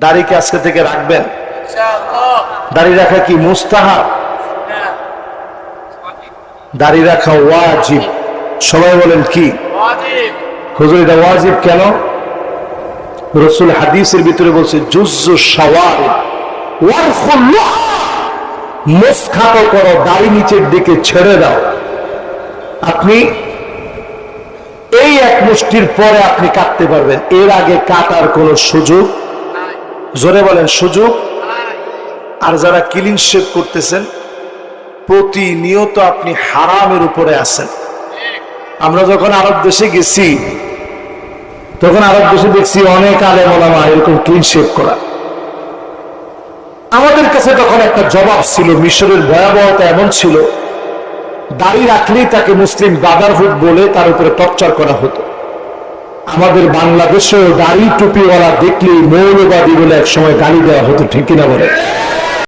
দাড়িকে আজকে থেকে রাখবেন। দাড়ি রাখা কি মুস্তাহাব? দাড়ি রাখা ওয়াজিব। সবাই বলেন কি? হুজুর, এটা ওয়াজিব কেন? রসুল হাদিসের ভিতরে বলছে, জুজ্জু সওয়ার করো, দাড়ি নিচের দিকে ছেড়ে দাও। আপনি এই এক মুষ্টির পরে আপনি কাটতে পারবেন। এর আগে কাটার কোনো সুযোগ জোরে বলেন, সুযোগ। আর যারা ক্লিন শেভ করতেছেন, প্রতিনিয়ত আপনি হারামের উপরে আছেন। আমরা যখন আরব দেশে গেছি, তখন আরব দেশে দেখছি অনেক আলেম ওলামা এরকম ক্লিন শেভ করা। আমাদের কাছে তখন একটা জবাব ছিল, মিশরের ভয়াবহতা এমন ছিল, দাড়ি রাখলেই তাকে মুসলিম ব্রাদারহুড বলে তার উপরে টর্চার করা হতো। আমাদের বাংলাদেশেও দাড়ি টুপিওয়ালা দেখলেই মৌলবাদী বলে একসময় গালি দেওয়া হতো ঠিক কিনা বলে?